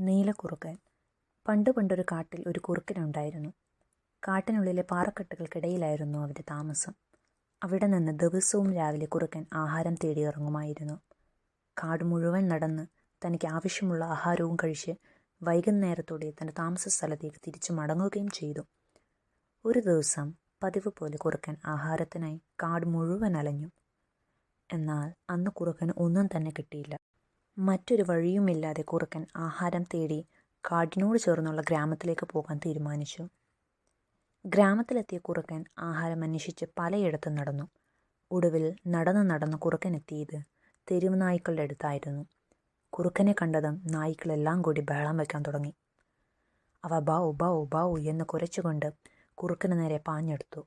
നീലക്കുറുക്കൻ പണ്ട് പണ്ടൊരു കാട്ടിൽ ഒരു കുറുക്കനുണ്ടായിരുന്നു. കാട്ടിനുള്ളിലെ പാറക്കെട്ടുകൾക്കിടയിലായിരുന്നു അവന്റെ താമസം. അവിടെ നിന്ന് ദിവസവും രാവിലെ കുറുക്കൻ ആഹാരം തേടി ഇറങ്ങുമായിരുന്നു. കാട് മുഴുവൻ നടന്ന് തനിക്ക് ആവശ്യമുള്ള ആഹാരവും കഴിച്ച് വൈകുന്നേരത്തോടെ തന്റെ താമസ സ്ഥലത്തേക്ക് തിരിച്ചു മടങ്ങുകയും ചെയ്തു. ഒരു ദിവസം പതിവ് പോലെ കുറുക്കൻ ആഹാരത്തിനായി കാട് മുഴുവൻ അലഞ്ഞു. എന്നാൽ അന്ന് കുറുക്കന് ഒന്നും തന്നെ കിട്ടിയില്ല. മറ്റൊരു വഴിയുമില്ലാതെ കുറുക്കൻ ആഹാരം തേടി കാടിനോട് ചേർന്നുള്ള ഗ്രാമത്തിലേക്ക് പോകാൻ തീരുമാനിച്ചു. ഗ്രാമത്തിലെത്തിയ കുറുക്കൻ ആഹാരം അന്വേഷിച്ച് പലയിടത്തും നടന്നു. ഒടുവിൽ നടന്ന് നടന്ന് കുറുക്കൻ എത്തിയത് തെരുവ് നായ്ക്കളുടെ അടുത്തായിരുന്നു. കുറുക്കനെ കണ്ടതും നായ്ക്കളെല്ലാം കൂടി ബഹളം വയ്ക്കാൻ തുടങ്ങി. അവ ബാവു ബാവു ബാവു എന്ന് കുരച്ചുകൊണ്ട് കുറുക്കന് നേരെ പാഞ്ഞെടുത്തു.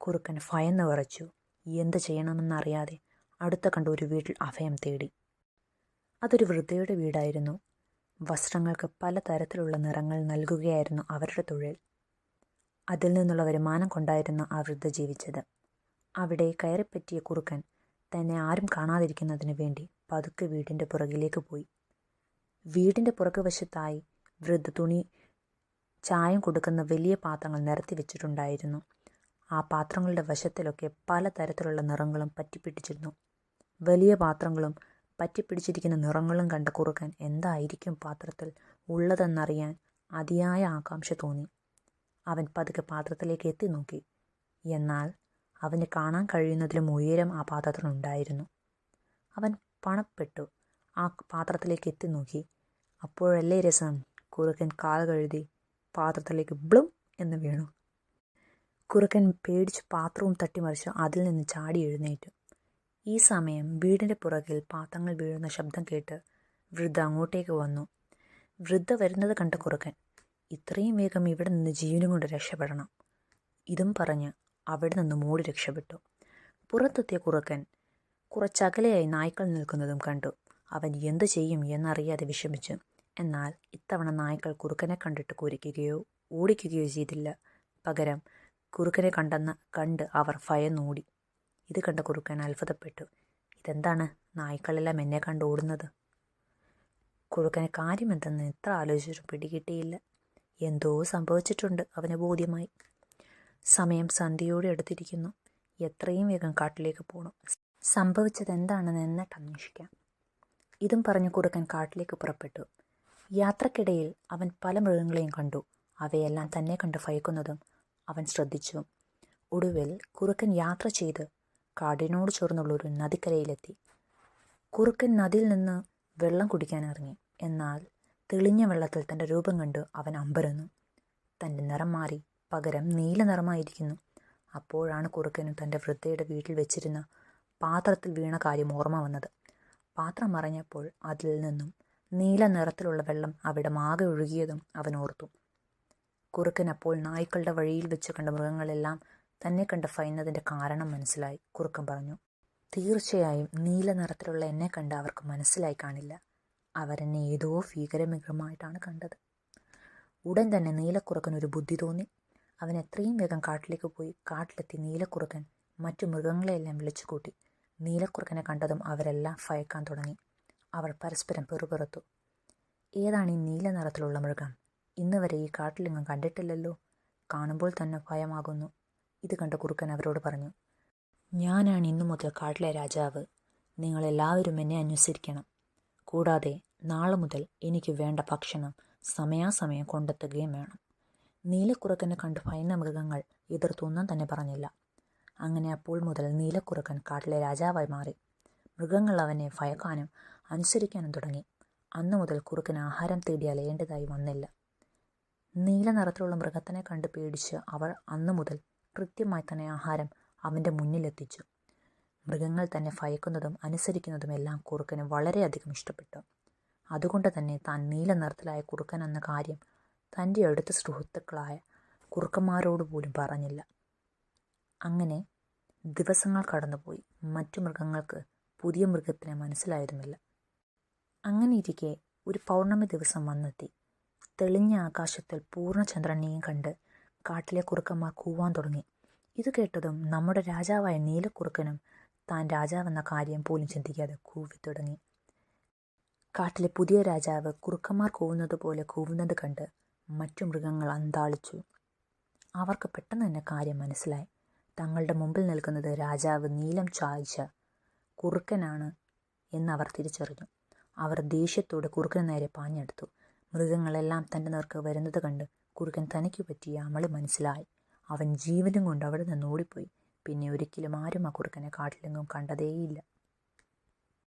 കുറുക്കൻ ഭയന്ന് വിറച്ചു. എന്ത് ചെയ്യണമെന്നറിയാതെ അടുത്ത കണ്ട ഒരു വീട്ടിൽ അഭയം തേടി. അതൊരു വൃദ്ധയുടെ വീടായിരുന്നു. വസ്ത്രങ്ങൾക്ക് പലതരത്തിലുള്ള നിറങ്ങൾ നൽകുകയായിരുന്നു അവരുടെ തൊഴിൽ. അതിൽ നിന്നുള്ള വരുമാനം കൊണ്ടായിരുന്നു ആ വൃദ്ധ ജീവിച്ചത്. അവിടെ കയറിപ്പറ്റിയ കുറുക്കൻ തന്നെ ആരും കാണാതിരിക്കുന്നതിന് വേണ്ടി പതുക്കെ വീടിന്റെ പുറകിലേക്ക് പോയി. വീടിന്റെ പുറകുവശത്തായി വൃദ്ധ തുണി ചായം കൊടുക്കുന്ന വലിയ പാത്രങ്ങൾ നിരത്തി വെച്ചിട്ടുണ്ടായിരുന്നു. ആ പാത്രങ്ങളുടെ വശത്തിലൊക്കെ പലതരത്തിലുള്ള നിറങ്ങളും പറ്റിപ്പിടിച്ചിരുന്നു. വലിയ പാത്രങ്ങളും പറ്റിപ്പിടിച്ചിരിക്കുന്ന നിറങ്ങളും കണ്ട കുറുക്കൻ എന്തായിരിക്കും പാത്രത്തിൽ ഉള്ളതെന്നറിയാൻ അതിയായ ആകാംക്ഷ തോന്നി. അവൻ പതുക്കെ പാത്രത്തിലേക്ക് എത്തി നോക്കി. എന്നാൽ അവന് കാണാൻ കഴിയുന്നതിലും ഉയരം ആ പാത്രത്തിനുണ്ടായിരുന്നു അവൻ പണപ്പെട്ടു. ആ പാത്രത്തിലേക്ക് എത്തി നോക്കി. അപ്പോഴല്ലേ രസം? കുറുക്കൻ കാൽ കഴുതി പാത്രത്തിലേക്ക് ബ്ലും എന്ന് വീണു. കുറുക്കൻ പേടിച്ച് പാത്രവും തട്ടിമറിച്ച് അതിൽ നിന്ന് ചാടി എഴുന്നേറ്റു. ഈ സമയം വീടിന്റെ പുറകിൽ പാത്രങ്ങൾ വീഴുന്ന ശബ്ദം കേട്ട് വൃദ്ധ അങ്ങോട്ടേക്ക് വന്നു. വൃദ്ധ വരുന്നത് കണ്ട കുറുക്കൻ ഇത്രയും വേഗം ഇവിടെ നിന്ന് ജീവനും കൊണ്ട് രക്ഷപ്പെടണം. ഇതും പറഞ്ഞ് അവിടെ നിന്ന് മൂടി രക്ഷപ്പെട്ടു. പുറത്തെത്തിയ കുറുക്കൻ കുറച്ചകലെയായി നായ്ക്കൾ നിൽക്കുന്നതും കണ്ടു. അവൻ എന്തു ചെയ്യും എന്നറിയാതെ വിഷമിച്ചു. എന്നാൽ ഇത്തവണ നായ്ക്കൾ കുറുക്കനെ കണ്ടിട്ട് കുരിക്കുകയോ ഓടിക്കുകയോ ചെയ്തില്ല. പകരം കുറുക്കനെ കണ്ടെന്ന് കണ്ട് അവർ ഭയന്നോടി. ഇത് കണ്ട കുറുക്കൻ അത്ഭുതപ്പെട്ടു. ഇതെന്താണ്? നായ്ക്കളെല്ലാം എന്നെ കണ്ട് ഓടുന്നത്. കുറുക്കനെ കാര്യമെന്തെന്ന് എത്ര ആലോചിച്ചിട്ടും പിടികിട്ടിയില്ല. എന്തോ സംഭവിച്ചിട്ടുണ്ട് അവന് ബോധ്യമായി. സമയം സന്ധ്യയോടെ അടുത്തിരിക്കുന്നു എത്രയും വേഗം കാട്ടിലേക്ക് പോകണം സംഭവിച്ചത് എന്താണെന്ന് എന്നിട്ട് അന്വേഷിക്കാം. ഇതും പറഞ്ഞ് കുറുക്കൻ കാട്ടിലേക്ക് പുറപ്പെട്ടു. യാത്രക്കിടയിൽ അവൻ പല മൃഗങ്ങളെയും കണ്ടു. അവയെല്ലാം തന്നെ കണ്ട് ഭയക്കുന്നതും അവൻ ശ്രദ്ധിച്ചു. ഒടുവിൽ കുറുക്കൻ യാത്ര ചെയ്ത് കാടിനോട് ചേർന്നുള്ള ഒരു നദിക്കരയിലെത്തി. കുറുക്കൻ നദിയിൽ നിന്ന് വെള്ളം കുടിക്കാൻ ഇറങ്ങി. എന്നാൽ തെളിഞ്ഞ വെള്ളത്തിൽ തന്റെ രൂപം കണ്ട് അവൻ അമ്പരന്നു. തന്റെ നിറം മാറി പകരം നീല നിറമായിരിക്കുന്നു. അപ്പോഴാണ് കുറുക്കനും തന്റെ വൃദ്ധയുടെ വീട്ടിൽ വെച്ചിരുന്ന പാത്രത്തിൽ വീണ കാര്യം ഓർമ്മ വന്നത്. പാത്രം മറഞ്ഞപ്പോൾ അതിൽ നിന്നും നീല നിറത്തിലുള്ള വെള്ളം അവിടെ മാകെ ഒഴുകിയതും അവൻ ഓർത്തു. കുറുക്കൻ അപ്പോൾ നായ്ക്കളുടെ വഴിയിൽ വെച്ച് കണ്ട മൃഗങ്ങളെല്ലാം തന്നെ കണ്ട് ഭയന്നതിന്റെ കാരണം മനസ്സിലായി കുറുക്കൻ പറഞ്ഞു. തീർച്ചയായും നീല നിറത്തിലുള്ള എന്നെ കണ്ട് അവർക്ക് മനസ്സിലായി കാണില്ല. അവരെന്നെ ഏതോ ഭീകരമികമായിട്ടാണ് കണ്ടത്. ഉടൻ തന്നെ നീലക്കുറുക്കൻ ഒരു ബുദ്ധി തോന്നി. അവൻ എത്രയും വേഗം കാട്ടിലേക്ക് പോയി. കാട്ടിലെത്തി നീലക്കുറുക്കൻ മറ്റു മൃഗങ്ങളെയെല്ലാം വിളിച്ചു കൂട്ടി നീലക്കുറുക്കനെ കണ്ടതും അവരെല്ലാം ഭയക്കാൻ തുടങ്ങി. അവർ പരസ്പരം പെറുപെറുത്തു. ഏതാണ് ഈ നീല നിറത്തിലുള്ള മൃഗം? ഇന്ന് വരെ ഈ കാട്ടിലെങ്ങും കണ്ടിട്ടില്ലല്ലോ. കാണുമ്പോൾ തന്നെ ഭയമാകുന്നു. ഇത് കണ്ട കുറുക്കൻ അവരോട് പറഞ്ഞു ഞാനാണ് ഇന്നു മുതൽ കാട്ടിലെ രാജാവ്. നിങ്ങളെല്ലാവരും എന്നെ അനുസരിക്കണം. കൂടാതെ നാളെ മുതൽ എനിക്ക് വേണ്ട ഭക്ഷണം സമയാസമയം കൊണ്ടെത്തുകയും വേണം. നീലക്കുറക്കനെ കണ്ട് ഭയന്ന മൃഗങ്ങൾ എതിർത്തൊന്നും തന്നെ പറഞ്ഞില്ല. അങ്ങനെ അപ്പോൾ മുതൽ നീലക്കുറക്കൻ കാട്ടിലെ രാജാവായി മാറി. മൃഗങ്ങൾ അവനെ ഭയക്കാനും അനുസരിക്കാനും തുടങ്ങി. അന്നു മുതൽ കുറുക്കൻ ആഹാരം തേടി അലയേണ്ടതായി വന്നില്ല. നീല നിറത്തിലുള്ള മൃഗത്തിനെ കണ്ട് പേടിച്ച് അവൾ അന്നു മുതൽ കൃത്യമായി തന്നെ ആഹാരം അവന്റെ മുന്നിലെത്തിച്ചു. മൃഗങ്ങൾ തന്നെ ഭയക്കുന്നതും അനുസരിക്കുന്നതും എല്ലാം കുറുക്കന് വളരെയധികം ഇഷ്ടപ്പെട്ടു. അതുകൊണ്ട് തന്നെ താൻ നീല നിറത്തിലായ കുറുക്കൻ എന്ന കാര്യം തന്റെ അടുത്ത സുഹൃത്തുക്കളായ കുറുക്കന്മാരോട് പോലും പറഞ്ഞില്ല. അങ്ങനെ ദിവസങ്ങൾ കടന്നുപോയി. മറ്റു മൃഗങ്ങൾക്ക് പുതിയ മൃഗത്തിനെ മനസ്സിലായിരുന്നില്ല. അങ്ങനെ ഇരിക്കെ ഒരു പൗർണമി ദിവസം വന്നെത്തി. തെളിഞ്ഞ ആകാശത്തിൽ പൂർണചന്ദ്രനെയും കണ്ട് കാട്ടിലെ കുറുക്കന്മാർ കൂവാൻ തുടങ്ങി. ഇത് കേട്ടതും നമ്മുടെ രാജാവായ നീലക്കുറുക്കനും താൻ രാജാവെന്ന കാര്യം പോലും ചിന്തിക്കാതെ കൂവി തുടങ്ങി. കാട്ടിലെ പുതിയ രാജാവ് കുറുക്കന്മാർ കൂവുന്നത് പോലെ കൂവുന്നത് കണ്ട് മറ്റു മൃഗങ്ങൾ അന്താളിച്ചു. അവർക്ക് പെട്ടെന്ന് തന്നെ കാര്യം മനസ്സിലായി. തങ്ങളുടെ മുമ്പിൽ നിൽക്കുന്നത് രാജാവ് നീലം ചായ്ച്ച കുറുക്കനാണ് എന്നവർ തിരിച്ചറിഞ്ഞു. അവർ ദേഷ്യത്തോടെ കുറുക്കന് നേരെ പാഞ്ഞെടുത്തു. മൃഗങ്ങളെല്ലാം തന്റെ നേർക്ക് വരുന്നത് കണ്ട് കുറുക്കൻ തനിക്ക് പറ്റിയ അമൾ മനസ്സിലായി. അവൻ ജീവനും കൊണ്ട് അവിടെ നിന്ന് ഓടിപ്പോയി. പിന്നെ ഒരിക്കലും ആരും ആ കുറുക്കനെ കാട്ടിലെങ്ങും കണ്ടതേയില്ല.